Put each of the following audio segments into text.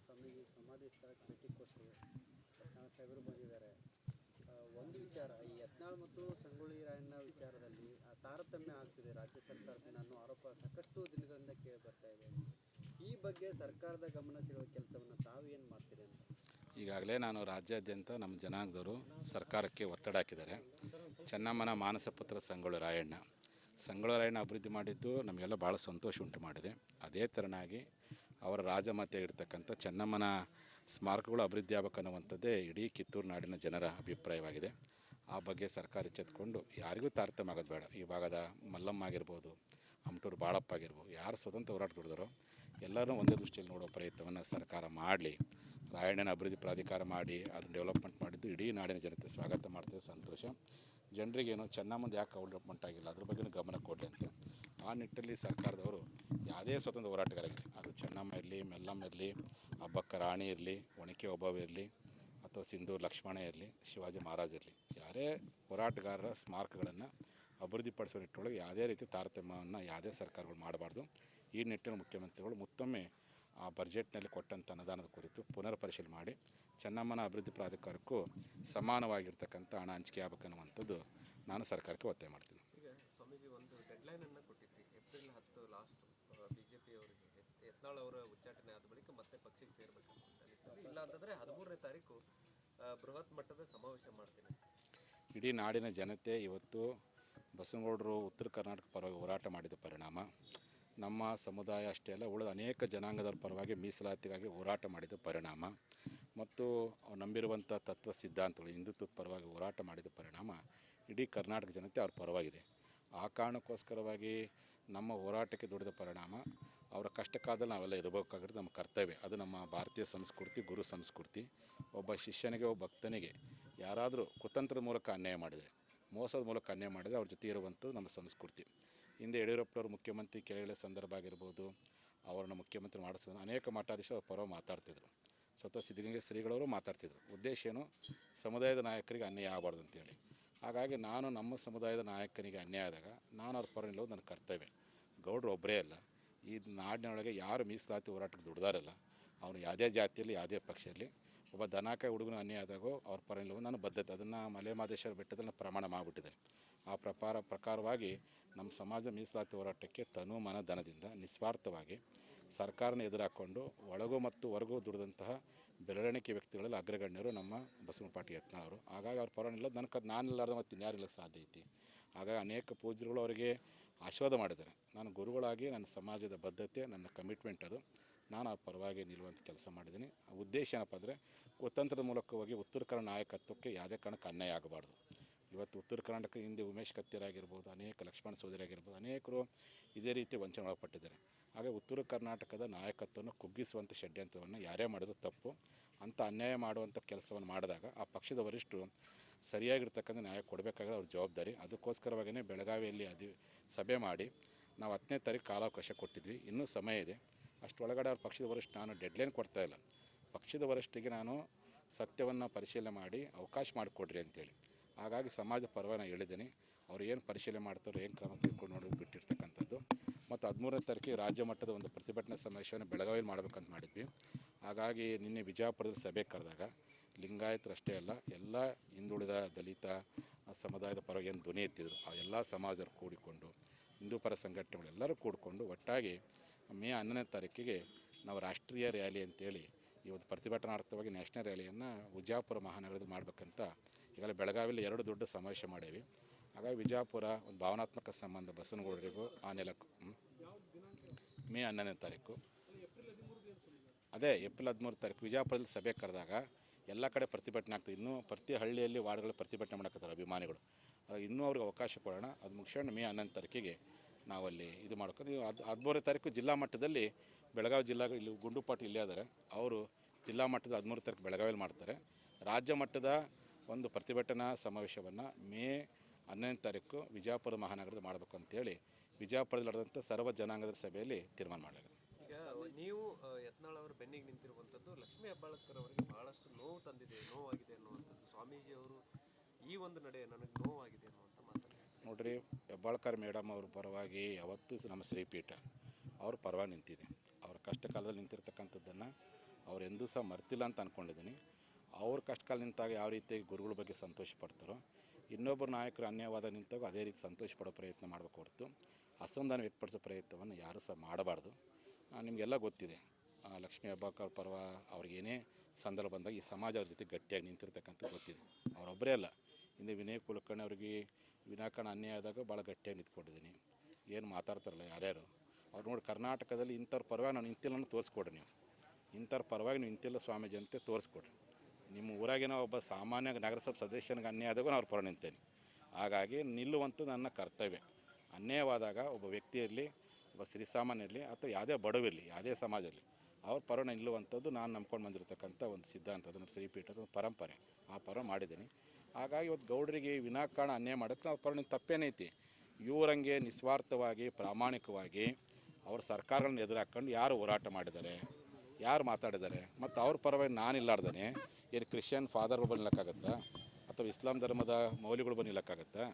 ಸ್ವಾಮಿಗೆ ಸಮಾಧಿ ಸ್ಥಳಕ್ಕೆ ಭೇಟಿ ಕೊಡ್ತೀವಿ. ಯತ್ನಾಳ್ ಸಾಹೇಬರು ಬಂದಿದ್ದಾರೆ. ಒಂದು ವಿಚಾರ ಈ ಯತ್ನಾಳ್ ಮತ್ತು ಸಂಗೊಳ್ಳಿ ರಾಯಣ್ಣ ವಿಚಾರದಲ್ಲಿ ಆ, ತಾರತಮ್ಯ ಆಗ್ತಿದೆ. ರಾಜ್ಯ ಸರ್ಕಾರದಿಂದ ಅನ್ನೋ ಆರೋಪ ಸಾಕಷ್ಟು ದಿನಗಳಿಂದ ಕೇಳಿ ಬರ್ತಾ ಇದೆ. ಈ ಬಗ್ಗೆ ಸರ್ಕಾರದ ಗಮನ ಸೆಳೆಯುವ ಕೆಲಸವನ್ನು ತಾವು ಏನು ಮಾಡ್ತೀರಿ ಅಂತ? ಈಗಾಗಲೇ ನಾನು ರಾಜ್ಯಾದ್ಯಂತ ನಮ್ಮ ಜನಾಂಗದವರು ಸರ್ಕಾರಕ್ಕೆ ಒತ್ತಡ ಹಾಕಿದ್ದಾರೆ. ಚೆನ್ನಮ್ಮನ ಮಾನಸ ಪುತ್ರ ಸಂಗೊಳ್ಳಿ ರಾಯಣ್ಣ ಸಂಗೊಳ್ಳಿ ರಾಯಣ್ಣ ಅಭಿವೃದ್ಧಿ ಮಾಡಿದ್ದು ನಮಗೆಲ್ಲ ಭಾಳ ಸಂತೋಷ ಉಂಟು ಮಾಡಿದೆ. ಅದೇ ಥರನಾಗಿ ಅವರ ರಾಜಮಾತೆ ಇರ್ತಕ್ಕಂಥ ಚೆನ್ನಮ್ಮನ ಸ್ಮಾರಕಗಳು ಅಭಿವೃದ್ಧಿ ಆಗಬೇಕನ್ನುವಂಥದ್ದೇ ಇಡೀ ಕಿತ್ತೂರು ನಾಡಿನ ಜನರ ಅಭಿಪ್ರಾಯವಾಗಿದೆ. ಆ ಬಗ್ಗೆ ಸರ್ಕಾರ ಎಚ್ಚೆತ್ಕೊಂಡು ಯಾರಿಗೂ ತಾರತಮ್ಯ ಆಗೋದು ಬೇಡ. ಈ ಭಾಗದ ಮಲ್ಲಮ್ಮ ಆಗಿರ್ಬೋದು ಅಮಟೂರು ಬಾಳಪ್ಪ ಆಗಿರ್ಬೋದು, ಯಾರು ಸ್ವತಂತ್ರ ಹೋರಾಟ ದುಡಿದಾರೋ ಎಲ್ಲರೂ ಒಂದೇ ದೃಷ್ಟಿಯಲ್ಲಿ ನೋಡೋ ಪ್ರಯತ್ನವನ್ನು ಸರ್ಕಾರ ಮಾಡಲಿ. ರಾಯಣ್ಣನ ಅಭಿವೃದ್ಧಿ ಪ್ರಾಧಿಕಾರ ಮಾಡಿ, ಅದನ್ನು ಡೆವಲಪ್ಮೆಂಟ್ ಮಾಡಿದ್ದು ಇಡೀ ನಾಡಿನ ಜನತೆ ಸ್ವಾಗತ ಮಾಡ್ತೇವೆ. ಸಂತೋಷ. ಜನರಿಗೇನು ಚೆನ್ನಮ್ಮಂದು ಯಾಕೆ ಡೆವಲಪ್ಮೆಂಟ್ ಆಗಿಲ್ಲ ಅದ್ರ ಬಗ್ಗೆ ಗಮನ ಕೊಡಲಿ ಅಂತ. ಆ ನಿಟ್ಟಲ್ಲಿ ಸರ್ಕಾರದವರು ಯಾವುದೇ ಸ್ವತಂತ್ರ ಹೋರಾಟಗಾರರಿಗೆ ಅದು ಚೆನ್ನಮ್ಮ ಇರಲಿ, ಮೆಲ್ಲಮ್ಮ ಇರಲಿ, ಹಬ್ಬಕ್ಕ ರಾಣಿ ಇರಲಿ, ಒಣಕೆ ಒಬ್ಬವ ಇರಲಿ, ಅಥವಾ ಸಿಂಧು ಲಕ್ಷ್ಮಣ ಇರಲಿ, ಶಿವಾಜಿ ಮಹಾರಾಜ್ ಇರಲಿ, ಯಾರೇ ಹೋರಾಟಗಾರರ ಸ್ಮಾರಕಗಳನ್ನು ಅಭಿವೃದ್ಧಿಪಡಿಸೋ ನಿಟ್ಟೊಳಗೆ ಯಾವುದೇ ರೀತಿ ತಾರತಮ್ಯವನ್ನು ಯಾವುದೇ ಸರ್ಕಾರಗಳು ಮಾಡಬಾರ್ದು. ಈ ನಿಟ್ಟಿನ ಮುಖ್ಯಮಂತ್ರಿಗಳು ಮತ್ತೊಮ್ಮೆ ಆ ಬಜೆಟ್ನಲ್ಲಿ ಕೊಟ್ಟಂಥ ಅನುದಾನದ ಕುರಿತು ಪುನರ್ ಪರಿಶೀಲನೆ ಮಾಡಿ ಚೆನ್ನಮ್ಮನ ಅಭಿವೃದ್ಧಿ ಪ್ರಾಧಿಕಾರಕ್ಕೂ ಸಮಾನವಾಗಿರ್ತಕ್ಕಂಥ ಹಣ ಹಂಚಿಕೆ ಆಗಬೇಕನ್ನುವಂಥದ್ದು ನಾನು ಸರ್ಕಾರಕ್ಕೆ ಒತ್ತಾಯ ಮಾಡ್ತೀನಿ ಸ್ವಾಮೀಜಿ ಒಂದು ಡೆಡ್ಲೈನ್ ಅನ್ನು ಕೊಟ್ಟಿದ್ರಿ ಏಪ್ರಿಲ್ ಹತ್ತು ಲಾಸ್ಟ್ ಬಿಜೆಪಿ ಅವರಿಗೆ ಯತ್ನಾಳ್ ಅವರ ಉಚ್ಚಾಟನೆ ಆದ ಬಳಿಕ ಮತ್ತೆ ಪಕ್ಷಕ್ಕೆ ಸೇರ್ಬೇಕು. ಇಲ್ಲ ಅಂತಂದ್ರೆ ಹದಿಮೂರನೇ ತಾರೀಕು ಬೃಹತ್ ಮಟ್ಟದ ಸಮಾವೇಶ ಮಾಡ್ತೀನಿ. ಇಡೀ ನಾಡಿನ ಜನತೆ ಇವತ್ತು ಬಸವನಗೌಡರು ಉತ್ತರ ಕರ್ನಾಟಕ ಪರವಾಗಿ ಹೋರಾಟ ಮಾಡಿದ ಪರಿಣಾಮ ನಮ್ಮ ಸಮುದಾಯ ಅಷ್ಟೇ ಅಲ್ಲ, ಉಳಿದ ಅನೇಕ ಜನಾಂಗದವರ ಪರವಾಗಿ ಮೀಸಲಾತಿಗಾಗಿ ಹೋರಾಟ ಮಾಡಿದ ಪರಿಣಾಮ. ಮತ್ತು ಅವ್ರು ನಂಬಿರುವಂಥ ತತ್ವ, ಸಿದ್ಧಾಂತಗಳು, ಹಿಂದುತ್ವದ ಪರವಾಗಿ ಹೋರಾಟ ಮಾಡಿದ ಪರಿಣಾಮ ಇಡೀ ಕರ್ನಾಟಕ ಜನತೆ ಅವ್ರ ಪರವಾಗಿದೆ. ಆ ಕಾರಣಕ್ಕೋಸ್ಕರವಾಗಿ ನಮ್ಮ ಹೋರಾಟಕ್ಕೆ ದುಡಿದ ಪರಿಣಾಮ ಅವರ ಕಷ್ಟಕ್ಕಾದಲ್ಲಿ ನಾವೆಲ್ಲ ಇರಬೇಕಾಗಿರೋದು ನಮ್ಮ ಕರ್ತವ್ಯ. ಅದು ನಮ್ಮ ಭಾರತೀಯ ಸಂಸ್ಕೃತಿ, ಗುರು ಸಂಸ್ಕೃತಿ. ಒಬ್ಬ ಶಿಷ್ಯನಿಗೆ, ಒಬ್ಬ ಭಕ್ತನಿಗೆ ಯಾರಾದರೂ ಕುತಂತ್ರದ ಮೂಲಕ ಅನ್ಯಾಯ ಮಾಡಿದರೆ, ಮೋಸದ ಮೂಲಕ ಅನ್ಯಾಯ ಮಾಡಿದರೆ ಅವ್ರ ಜೊತೆ ಇರುವಂಥದ್ದು ನಮ್ಮ ಸಂಸ್ಕೃತಿ. ಹಿಂದೆ ಯಡಿಯೂರಪ್ಪನವರು ಮುಖ್ಯಮಂತ್ರಿ ಕೆಳಗಿಳ ಸಂದರ್ಭ ಆಗಿರ್ಬೋದು, ಅವರನ್ನು ಮುಖ್ಯಮಂತ್ರಿ ಮಾಡಿಸಿದ ಅನೇಕ ಮಠಾಧೀಶರು ಅವ್ರ ಪರ ಮಾತಾಡ್ತಿದ್ರು. ಸ್ವತಃ ಸಿದ್ಧಗಂಗೆ ಶ್ರೀಗಳವರು ಮಾತಾಡ್ತಿದ್ರು. ಉದ್ದೇಶ ಏನು? ಸಮುದಾಯದ ನಾಯಕರಿಗೆ ಅನ್ಯಾಯ ಆಗಬಾರ್ದು ಅಂತೇಳಿ. ಹಾಗಾಗಿ ನಾನು ನಮ್ಮ ಸಮುದಾಯದ ನಾಯಕನಿಗೆ ಅನ್ಯಾಯ ಆದಾಗ ನಾನು ಅವ್ರ ಪರ ನಿಲ್ಲೋದು ನನ್ನ ಕರ್ತವ್ಯ. ಗೌಡ್ರು ಒಬ್ಬರೇ ಅಲ್ಲ. ಈ ನಾಡಿನೊಳಗೆ ಯಾರು ಮೀಸಲಾತಿ ಹೋರಾಟಕ್ಕೆ ದುಡ್ದಾರಲ್ಲ ಅವನು ಯಾವುದೇ ಜಾತಿಯಲ್ಲಿ, ಯಾವುದೇ ಪಕ್ಷ ಇರಲಿ ಒಬ್ಬ ದನಾಕ ಹುಡುಗನ ಅನ್ಯಾಯ ಆದಾಗೋ ಅವ್ರ ಪರ ನಿಲ್ಲೋದು ನಾನು ಬದ್ಧತೆ. ಅದನ್ನು ಮಲೆ ಮಹದೇಶ್ವರ ಬೆಟ್ಟದಲ್ಲಿ ಪ್ರಮಾಣ ಮಾಡಿಬಿಟ್ಟಿದ್ದಾರೆ. ಆ ಪ್ರಕಾರ ಪ್ರಕಾರವಾಗಿ ನಮ್ಮ ಸಮಾಜ ಮೀಸಲಾತಿ ಹೋರಾಟಕ್ಕೆ ತನು ಮನ ಧನದಿಂದ ನಿಸ್ವಾರ್ಥವಾಗಿ ಸರ್ಕಾರನ ಎದುರಾಕೊಂಡು ಒಳಗೂ ಮತ್ತು ಹೊರಗೂ ದುಡಿದಂತಹ ಬೆಳವಣಿಗೆ ವ್ಯಕ್ತಿಗಳಲ್ಲಿ ಅಗ್ರಗಣ್ಯರು ನಮ್ಮ ಬಸವನ ಪಾಟಿ ಯತ್ನಾಳರು ಹಾಗಾಗಿ ಅವ್ರ ಪರವಾಗಿಲ್ಲ ನನ್ನ ಕ ನಾನಿಲ್ಲಾರ್ದ ಮತ್ತು ಇನ್ಯಾರಿಲ್ಲ ಸಾಧ್ಯ ಐತಿ? ಹಾಗಾಗಿ ಅನೇಕ ಪೂಜ್ಯರುಗಳು ಅವರಿಗೆ ಆಶೀರ್ವಾದ ಮಾಡಿದ್ದಾರೆ. ನಾನು ಗುರುಗಳಾಗಿ ನನ್ನ ಸಮಾಜದ ಬದ್ಧತೆ, ನನ್ನ ಕಮಿಟ್ಮೆಂಟ್ ಅದು. ನಾನು ಆ ಪರವಾಗಿ ನಿಲ್ಲುವಂಥ ಕೆಲಸ ಮಾಡಿದ್ದೀನಿ. ಉದ್ದೇಶ ಏನಪ್ಪ ಅಂದರೆ, ಕುತಂತ್ರದ ಮೂಲಕವಾಗಿ ಉತ್ತರ ಕನ್ನಡ ನಾಯಕತ್ವಕ್ಕೆ ಯಾವುದೇ ಕಾರಣಕ್ಕೆ ಅನ್ಯಾಯ ಆಗಬಾರ್ದು. ಇವತ್ತು ಉತ್ತರ ಕರ್ನಾಟಕ ಹಿಂದೆ ಉಮೇಶ್ ಕತ್ತಿರಾಗಿರ್ಬೋದು ಅನೇಕ ಲಕ್ಷ್ಮಣ ಸೋದರಿ ಆಗಿರ್ಬೋದು ಅನೇಕರು ಇದೇ ರೀತಿ ವಂಚನೆ ಒಳಪಟ್ಟಿದ್ದಾರೆ ಹಾಗೆ ಉತ್ತರ ಕರ್ನಾಟಕದ ನಾಯಕತ್ವವನ್ನು ಕುಗ್ಗಿಸುವಂಥ ಷಡ್ಯಂತ್ರವನ್ನು ಯಾರೇ ಮಾಡಿದ್ರು ತಪ್ಪು. ಅಂಥ ಅನ್ಯಾಯ ಮಾಡುವಂಥ ಕೆಲಸವನ್ನು ಮಾಡಿದಾಗ ಆ ಪಕ್ಷದ ವರಿಷ್ಠರು ಸರಿಯಾಗಿರ್ತಕ್ಕಂಥ ನ್ಯಾಯ ಕೊಡಬೇಕಾದ್ರೆ ಅವ್ರ ಜವಾಬ್ದಾರಿ. ಅದಕ್ಕೋಸ್ಕರವಾಗಿಯೇ ಬೆಳಗಾವಿಯಲ್ಲಿ ಅಧಿ ಸಭೆ ಮಾಡಿ ನಾವು ಹತ್ತನೇ ತಾರೀಕು ಕಾಲಾವಕಾಶ ಕೊಟ್ಟಿದ್ವಿ. ಇನ್ನೂ ಸಮಯ ಇದೆ. ಅಷ್ಟೊಳಗಡೆ ಅವ್ರ ಪಕ್ಷದ ವರಿಷ್ಠ ನಾನು ಡೆಡ್ಲೈನ್ ಕೊಡ್ತಾ ಇಲ್ಲ. ಪಕ್ಷದ ವರಿಷ್ಠಿಗೆ ನಾನು ಸತ್ಯವನ್ನು ಪರಿಶೀಲನೆ ಮಾಡಿ ಅವಕಾಶ ಮಾಡಿಕೊಡ್ರಿ ಅಂತೇಳಿ. ಹಾಗಾಗಿ ಸಮಾಜ ಪರವಾಗಿ ಹೇಳಿದ್ದೀನಿ. ಅವ್ರು ಏನು ಪರಿಶೀಲನೆ ಮಾಡ್ತಾರೋ, ಏನು ಕ್ರಮ ತೆಗೆದುಕೊಂಡು ನೋಡಿ ಬಿಟ್ಟಿರ್ತಕ್ಕಂಥದ್ದು. ಮತ್ತು ಹದಿಮೂರನೇ ತಾರೀಕಿಗೆ ರಾಜ್ಯ ಮಟ್ಟದ ಒಂದು ಪ್ರತಿಭಟನಾ ಸಮಾವೇಶವನ್ನು ಬೆಳಗಾವಿಯಲ್ಲಿ ಮಾಡಬೇಕಂತ ಮಾಡಿದ್ವಿ. ಹಾಗಾಗಿ ನಿನ್ನೆ ವಿಜಯಪುರದಲ್ಲಿ ಸಭೆ ಕರೆದಾಗ ಲಿಂಗಾಯತರು ಅಷ್ಟೇ ಅಲ್ಲ, ಎಲ್ಲ ಹಿಂದುಳಿದ ದಲಿತ ಸಮುದಾಯದ ಪರವಾಗಿ ಏನು ಧ್ವನಿ ಎತ್ತಿದ್ರು, ಆ ಎಲ್ಲ ಸಮಾಜರು ಕೂಡಿಕೊಂಡು, ಹಿಂದೂ ಪರ ಸಂಘಟನೆಗಳೆಲ್ಲರೂ ಕೂಡಿಕೊಂಡು ಒಟ್ಟಾಗಿ ಮೇ ಹನ್ನೊಂದನೇ ತಾರೀಕಿಗೆ ನಾವು ರಾಷ್ಟ್ರೀಯ ರ್ಯಾಲಿ ಅಂತೇಳಿ ಈ ಒಂದು ಪ್ರತಿಭಟನಾರ್ಥವಾಗಿ ನ್ಯಾಷನಲ್ ರ್ಯಾಲಿಯನ್ನು ವಿಜಯಪುರ ಮಹಾನಗರದಲ್ಲಿ ಮಾಡಬೇಕಂತ ಈಗಲೇ ಬೆಳಗಾವಿಯಲ್ಲಿ ಎರಡು ದೊಡ್ಡ ಸಮಾವೇಶ ಮಾಡೇವಿ. ಹಾಗಾಗಿ ವಿಜಯಪುರ ಒಂದು ಭಾವನಾತ್ಮಕ ಸಂಬಂಧ ಬಸವನಗೌಡರಿಗೂ, ಆ ನೆಲಕ್ಕೆ. ಮೇ ಹನ್ನೊಂದನೇ ತಾರೀಕು. ಅದೇ ಏಪ್ರಿಲ್ ಹದಿಮೂರು ತಾರೀಕು ವಿಜಯಪುರದಲ್ಲಿ ಸಭೆ ಕರೆದಾಗ ಎಲ್ಲ ಕಡೆ ಪ್ರತಿಭಟನೆ ಆಗ್ತದೆ. ಇನ್ನೂ ಪ್ರತಿ ಹಳ್ಳಿಯಲ್ಲಿ ವಾರ್ಡ್ಗಳಲ್ಲಿ ಪ್ರತಿಭಟನೆ ಮಾಡೋಕ್ಕಾರೆ ಅಭಿಮಾನಿಗಳು. ಇನ್ನೂ ಅವ್ರಿಗೆ ಅವಕಾಶ ಕೊಡೋಣ. ಅದು ಮುಗಿಸ್ಕೊಂಡು ಮೇ ಹನ್ನೊಂದು ತಾರೀಕಿಗೆ ನಾವಲ್ಲಿ ಇದು ಮಾಡ್ಕೊಂಡು ಅದು ಹದಿಮೂರನೇ ತಾರೀಕು ಜಿಲ್ಲಾ ಮಟ್ಟದಲ್ಲಿ ಬೆಳಗಾವಿ ಜಿಲ್ಲಾ ಇಲ್ಲಿ ಗುಂಡುಪಾಟಿ ಇಲ್ಲೇ ಆದರೆ ಅವರು ಜಿಲ್ಲಾ ಮಟ್ಟದ ಹದಿಮೂರು ತಾರೀಕು ಬೆಳಗಾವಿಯಲ್ಲಿ ಮಾಡ್ತಾರೆ. ರಾಜ್ಯ ಮಟ್ಟದ ಒಂದು ಪ್ರತಿಭಟನಾ ಸಮಾವೇಶವನ್ನು ಮೇ ಹನ್ನೊಂದನೇ ತಾರೀಕು ವಿಜಯಪುರ ಮಹಾನಗರದಲ್ಲಿ ಮಾಡಬೇಕು ಅಂತೇಳಿ ವಿಜಯಪುರದಲ್ಲಿ ನಡೆದಂಥ ಸರ್ವ ಜನಾಂಗದ ಸಭೆಯಲ್ಲಿ ತೀರ್ಮಾನ ಮಾಡಲಾಗಿದೆ. ಈಗ ನೀವು ಯತ್ನಾಳ್ ಅವರ ಬೆನ್ನಿಗೆ ನಿಂತಿರುವಂಥದ್ದು ಲಕ್ಷ್ಮೀ ಹೆಬ್ಬಾಳಕರ್ ಅವರಿಗೆ ಬಹಳಷ್ಟು ನೋವು ತಂದಿದೆ ನೋವಾಗಿದೆ ಅನ್ನುವಂಥದ್ದು. ಸ್ವಾಮೀಜಿ ಅವರು ಈ ಒಂದು ನಡೆ ನನಗೆ ನೋವಾಗಿದೆ ಅನ್ನುವಂಥ ಮಾತನ್ನು ನೋಡ್ರಿ ಹೆಬ್ಬಾಳ್ಕರ್ ಮೇಡಮ್ ಅವ್ರ ಪರವಾಗಿ ಯಾವತ್ತೂ ನಮ್ಮ ಶ್ರೀಪೀಠ ಅವ್ರ ಪರವಾಗಿ ನಿಂತಿದೆ. ಅವ್ರ ಕಷ್ಟ ಕಾಲದಲ್ಲಿ ನಿಂತಿರ್ತಕ್ಕಂಥದ್ದನ್ನು ಅವ್ರು ಎಂದೂ ಸಹ ಮರ್ತಿಲ್ಲ ಅಂತ ಅಂದ್ಕೊಂಡಿದ್ದೀನಿ ಅವ್ರ ಕಷ್ಟಕಾಲ ನಿಂತಾಗ ಯಾವ ರೀತಿ ಗುರುಗಳ ಬಗ್ಗೆ ಸಂತೋಷ ಪಡ್ತಾರೋ ಇನ್ನೊಬ್ಬರು ನಾಯಕರು ಅನ್ಯವಾದ ನಿಂತಾಗ ಅದೇ ರೀತಿ ಸಂತೋಷ ಪಡೋ ಪ್ರಯತ್ನ ಮಾಡಬೇಕು ಹೊರತು ಅಸಮಾಧಾನ ವ್ಯಕ್ತಪಡಿಸೋ ಪ್ರಯತ್ನವನ್ನು ಯಾರೂ ಸಹ ಮಾಡಬಾರ್ದು. ನಿಮಗೆಲ್ಲ ಗೊತ್ತಿದೆ. ಲಕ್ಷ್ಮೀ ಹೆಬ್ಬಾಳ್ಕರ್ ಪರ್ವ ಅವ್ರಿಗೇನೇ ಸಂದರ್ಭ ಬಂದಾಗ ಈ ಸಮಾಜ ಅವ್ರ ಜೊತೆ ಗಟ್ಟಿಯಾಗಿ ನಿಂತಿರ್ತಕ್ಕಂಥ ಗೊತ್ತಿದೆ. ಅವರೊಬ್ಬರೇ ಅಲ್ಲ. ಹಿಂದೆ ವಿನಯ್ ಕುಲಕರ್ಣಿ ಅವ್ರಿಗೆ ವಿನಾಕಾರಣ ಅನ್ಯಾಯ ಆದಾಗ ಭಾಳ ಗಟ್ಟಿಯಾಗಿ ನಿಂತ್ಕೊಂಡಿದ್ದೀನಿ. ಏನು ಮಾತಾಡ್ತಾರಲ್ಲ ಯಾರ್ಯಾರು? ಅವ್ರು ನೋಡಿ ಕರ್ನಾಟಕದಲ್ಲಿ ಇಂಥವ್ರ ಪರವಾಗಿ ನಾನು ಇಂತಿಲ್ಲ ತೋರಿಸ್ಕೊಡ್ರಿ ನೀವು. ಇಂಥವ್ರ ಪರವಾಗಿ ನೀವು ನಿಂತಿಲ್ಲ ಸ್ವಾಮೀಜಿ ಅಂತ ತೋರಿಸ್ಕೊಡ್ರಿ. ನಿಮ್ಮ ಊರಾಗಿನ ಒಬ್ಬ ಸಾಮಾನ್ಯ ನಗರಸಭೆ ಸದಸ್ಯನಿಗೆ ಅನ್ಯಾಯ ಆದಾಗ ನಾನು ಪರ ನಿಂತೇನೆ. ಹಾಗಾಗಿ ನಿಲ್ಲುವಂಥದ್ದು ನನ್ನ ಕರ್ತವ್ಯ. ಅನ್ಯಾಯವಾದಾಗ ಒಬ್ಬ ವ್ಯಕ್ತಿ ಇರಲಿ, ಒಬ್ಬ ಸಿರಿಸಾಮಾನ್ಯ ಇರಲಿ, ಅಥವಾ ಯಾವುದೇ ಬಡವಿರಲಿ, ಯಾವುದೇ ಸಮಾಜ ಇರಲಿ ಅವ್ರ ಪರ ನಿಲ್ಲುವಂಥದ್ದು ನಾನು ನಂಬ್ಕೊಂಡು ಬಂದಿರತಕ್ಕಂಥ ಒಂದು ಸಿದ್ಧಾಂತ ಅದು ನಮ್ಮ ಶ್ರೀಪೀಠದ ಪರಂಪರೆ ಆ ಪರ ಮಾಡಿದ್ದೀನಿ. ಹಾಗಾಗಿ ಇವತ್ತು ಗೌಡರಿಗೆ ವಿನಾಕಾರಣ ಅನ್ಯಾಯ ಮಾಡೋಕ್ಕೆ ನಾವು ಪರ ನಿಂತು ತಪ್ಪೇನೈತಿ ಇವರಂಗೆ ನಿಸ್ವಾರ್ಥವಾಗಿ, ಪ್ರಾಮಾಣಿಕವಾಗಿ ಅವ್ರ ಸರ್ಕಾರಗಳನ್ನ ಎದುರು ಹಾಕ್ಕೊಂಡು ಯಾರು ಹೋರಾಟ ಮಾಡಿದ್ದಾರೆ ಯಾರು ಮಾತಾಡಿದ್ದಾರೆ? ಮತ್ತು ಅವ್ರ ಪರವಾಗಿ ನಾನು ಇಲ್ಲಾರ್ದೇ ಏನು ಕ್ರಿಶ್ಚಿಯನ್ ಫಾದರ್ ಬಂದಿಲ್ಲಕ್ಕಾಗತ್ತಾ ಅಥವಾ ಇಸ್ಲಾಂ ಧರ್ಮದ ಮೌಲ್ಯಗಳು ಬಂದಿಲ್ಲಕ್ಕಾಗತ್ತಾ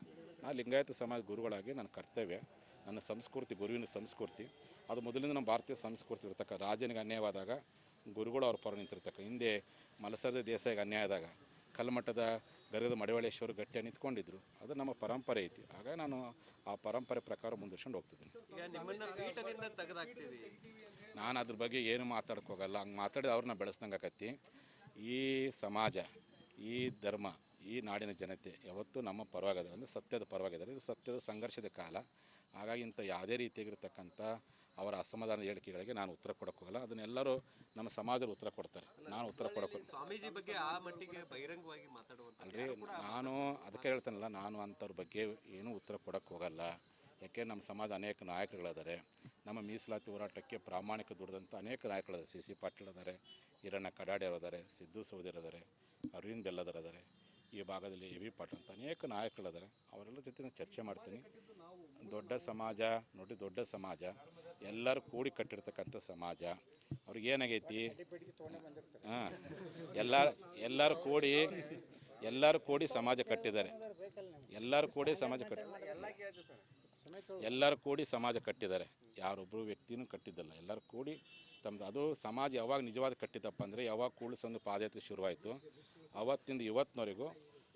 ನಾನು ಲಿಂಗಾಯತ ಸಮಾಜ ಗುರುಗಳಾಗಿ ನನ್ನ ಕರ್ತವ್ಯ, ನನ್ನ ಸಂಸ್ಕೃತಿ, ಗುರುವಿನ ಸಂಸ್ಕೃತಿ, ಅದು ಮೊದಲಿಂದ ನಮ್ಮ ಭಾರತೀಯ ಸಂಸ್ಕೃತಿ ಇರ್ತಕ್ಕ ರಾಜನಿಗೆ ಅನ್ಯಾಯವಾದಾಗ ಗುರುಗಳು ಅವ್ರ ಪರ ನಿಂತಿರ್ತಕ್ಕ. ಹಿಂದೆ ಮಲಸದ ದೇಸಾಯಿಗೆ ಅನ್ಯಾಯ ಆದಾಗ, ಕಲ್ಮಠದ ಗರಿದ ಮಡಿವಾಳೇಶ್ವರ ಗಟ್ಟಿಯ ನಿಂತ್ಕೊಂಡಿದ್ರು. ಅದು ನಮ್ಮ ಪರಂಪರೆ ಐತಿ. ಹಾಗಾಗಿ ನಾನು ಆ ಪರಂಪರೆ ಪ್ರಕಾರ ಮುಂದುವರ್ಸ್ಕೊಂಡು ಹೋಗ್ತಿದ್ದೀನಿ. ನಾನು ಅದ್ರ ಬಗ್ಗೆ ಏನು ಮಾತಾಡಕ್ಕೆ ಹೋಗಲ್ಲ. ಹಂಗೆ ಮಾತಾಡಿದ ಅವ್ರನ್ನ ಬೆಳೆಸ್ದಂಗೆ ಆಕತಿ. ಈ ಸಮಾಜ ಈ ಧರ್ಮ ಈ ನಾಡಿನ ಜನತೆ ಯಾವತ್ತೂ ನಮ್ಮ ಪರವಾಗಿದ್ದಾರೆ ಅಂದರೆ ಸತ್ಯದ ಪರವಾಗಿದ್ದಾರೆ ಇದು ಸತ್ಯದ ಸಂಘರ್ಷದ ಕಾಲ. ಹಾಗಾಗಿ ಇಂಥ ಯಾವುದೇ ರೀತಿಯಾಗಿರ್ತಕ್ಕಂಥ ಅವರ ಅಸಮಾಧಾನ ಹೇಳಿಕೆಗಳಿಗೆ ನಾನು ಉತ್ತರ ಕೊಡೋಕ್ಕೋಗಲ್ಲ ಅದನ್ನೆಲ್ಲರೂ ನಮ್ಮ ಸಮಾಜದ ಉತ್ತರ ಕೊಡ್ತಾರೆ. ನಾನು ಉತ್ತರ ಕೊಡೋಕೆ ಸ್ವಾಮೀಜಿ ಬಗ್ಗೆ ಆ ಮಟ್ಟಿಗೆ ಬಹಿರಂಗವಾಗಿ ಅಲ್ರಿ ನಾನು ಅದಕ್ಕೆ ಹೇಳ್ತಾನಲ್ಲ ನಾನು ಅಂಥವ್ರ ಬಗ್ಗೆ ಏನೂ ಉತ್ತರ ಕೊಡೋಕ್ಕೆ ಹೋಗಲ್ಲ. ಯಾಕೆ ನಮ್ಮ ಸಮಾಜ ಅನೇಕ ನಾಯಕರುಗಳಿದ್ದಾರೆ. ನಮ್ಮ ಮೀಸಲಾತಿ ಹೋರಾಟಕ್ಕೆ ಪ್ರಾಮಾಣಿಕ ದುಡಿದಂಥ ಅನೇಕ ನಾಯಕರಿದ್ದಾರೆ ಸಿ ಸಿ ಪಾಟೀಲ್ ಅದಾರೆ ಹಿರಣ್ಣ ಕಡಾಡಿಯವರಿದ್ದಾರೆ ಸಿದ್ದು ಸೌದಿರದಾರೆ ಅರವಿಂದ್ ಬೆಲ್ಲದರ್ ಅದಾರೆ ಈ ಭಾಗದಲ್ಲಿ ಎ ವಿ ಪಾಟೀಲ್ ಅಂತ ಅನೇಕ ನಾಯಕರಿದ್ದಾರೆ ಅವರೆಲ್ಲ ಜೊತೆ ನಾನು ಚರ್ಚೆ ಮಾಡ್ತೀನಿ. ದೊಡ್ಡ ಸಮಾಜ, ನೋಡಿ ದೊಡ್ಡ ಸಮಾಜ, ಎಲ್ಲರೂ ಕೂಡಿ ಕಟ್ಟಿರ್ತಕ್ಕಂಥ ಸಮಾಜ. ಅವ್ರಿಗೆ ಏನಾಗೈತಿ? ಹಾಂ ಎಲ್ಲ ಎಲ್ಲರೂ ಕೂಡಿ ಎಲ್ಲರೂ ಕೂಡಿ ಸಮಾಜ ಕಟ್ಟಿದ್ದಾರೆ. ಎಲ್ಲರೂ ಕೂಡಿ ಸಮಾಜ ಕಟ್ಟಿ ಎಲ್ಲರೂ ಕೂಡಿ ಸಮಾಜ ಕಟ್ಟಿದ್ದಾರೆ. ಯಾರೊಬ್ಬರು ವ್ಯಕ್ತಿನೂ ಕಟ್ಟಿದ್ದಲ್ಲ. ಎಲ್ಲರೂ ಕೂಡಿ ತಮ್ಮದು ಅದು ಸಮಾಜ ಯಾವಾಗ ನಿಜವಾದ ಕಟ್ಟಿದ್ದಪ್ಪ ಅಂದರೆ ಯಾವಾಗ ಕೂಡಿಸೊಂದು ಪಾದಯಾತ್ರೆ ಶುರುವಾಯಿತು. ಅವತ್ತಿಂದ ಇವತ್ತಿನವರೆಗೂ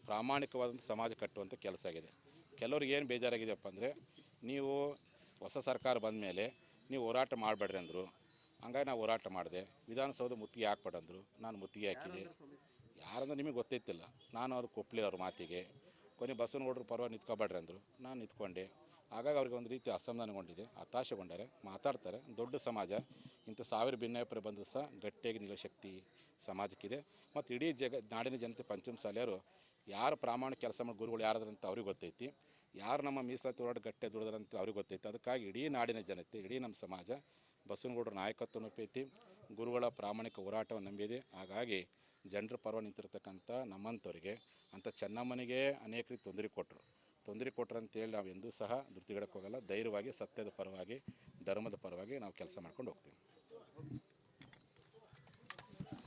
ಪ್ರಾಮಾಣಿಕವಾದಂಥ ಸಮಾಜ ಕಟ್ಟುವಂಥ ಕೆಲಸ ಆಗಿದೆ. ಕೆಲವ್ರಿಗೆ ಏನು ಬೇಜಾರಾಗಿದೆಯಪ್ಪ ಅಂದರೆ ನೀವು ಹೊಸ ಸರ್ಕಾರ ಬಂದ ಮೇಲೆ ನೀವು ಹೋರಾಟ ಮಾಡಬೇಡ್ರಿ ಅಂದರು. ಹಂಗಾಗಿ ನಾವು ಹೋರಾಟ ಮಾಡಿದೆ. ವಿಧಾನಸೌಧ ಮುತ್ತಿಗೆ ಹಾಕ್ಬೇಡಂದ್ರು ನಾನು ಮುತ್ತಿಗೆ ಹಾಕಿದೆ. ಯಾರಂದ್ರೆ ನಿಮಗೆ ಗೊತ್ತೈತಿಲ್ಲ. ನಾನು ಅದು ಒಪ್ಪಲಿಲ್ಲ ಅವ್ರ ಮಾತಿಗೆ. ಕೊನೆ ಬಸವನಗೌಡರು ಪರವಾಗಿ ನಿಂತ್ಕೊಬೇಡ್ರಿ ಅಂದರು. ನಾನು ನಿಂತ್ಕೊಂಡೆ. ಹಾಗಾಗಿ ಅವ್ರಿಗೆ ಒಂದು ರೀತಿ ಅಸಮಾಧಾನಗೊಂಡಿದೆ. ಹತಾಶೆಗೊಂಡಾರೆ, ಮಾತಾಡ್ತಾರೆ. ದೊಡ್ಡ ಸಮಾಜ, ಇಂಥ ಸಾವಿರ ಭಿನ್ನಾಭಿಪ್ರಾಯ ಬಂದರೂ ಸಹ ಗಟ್ಟಿಯಾಗಿ ನಿಲ್ಲೋ ಶಕ್ತಿ ಸಮಾಜಕ್ಕಿದೆ. ಮತ್ತು ಇಡೀ ಜಗ, ನಾಡಿನ ಜನತೆ ಪಂಚಮ ಶಾಲೆಯವರು ಯಾರು ಪ್ರಾಮಾಣಿಕ ಕೆಲಸ ಮಾಡಿ ಗುರುಗಳು ಯಾರಾದ್ರಂತ ಅವ್ರಿಗೆ ಗೊತ್ತೈತಿ. ಯಾರು ನಮ್ಮ ಮೀಸಲಾತಿ ಹೋರಾಟ ಗಟ್ಟೆ ದುಡಿದ್ರಂತ ಅವ್ರಿಗೆ ಗೊತ್ತೈತಿ. ಅದಕ್ಕಾಗಿ ಇಡೀ ನಾಡಿನ ಜನತೆ, ಇಡೀ ನಮ್ಮ ಸಮಾಜ ಬಸವನಗೌಡರ ನಾಯಕತ್ವ ಒಪ್ಪೈತಿ ಗುರುಗಳ ಪ್ರಾಮಾಣಿಕ ಹೋರಾಟವನ್ನು ನಂಬಿದೆ. ಹಾಗಾಗಿ ಜನರ ಪರ್ವ ನಿಂತಿರ್ತಕ್ಕಂಥ ನಮ್ಮಂಥವ್ರಿಗೆ, ಅಂಥ ಚೆನ್ನಮ್ಮನಿಗೆ ಅನೇಕ ರೀತಿ ತೊಂದರೆ ಕೊಟ್ಟರು. ತೊಂದರೆ ಕೊಟ್ರೆ ಅಂತೇಳಿ ನಾವು ಎಂದೂ ಸಹ ಧೃತಿಗೆಡಕ್ಕೆ ಹೋಗಲ್ಲ. ಧೈರ್ಯವಾಗಿ, ಸತ್ಯದ ಪರವಾಗಿ, ಧರ್ಮದ ಪರವಾಗಿ ನಾವು ಕೆಲಸ ಮಾಡ್ಕೊಂಡು ಹೋಗ್ತೀವಿ.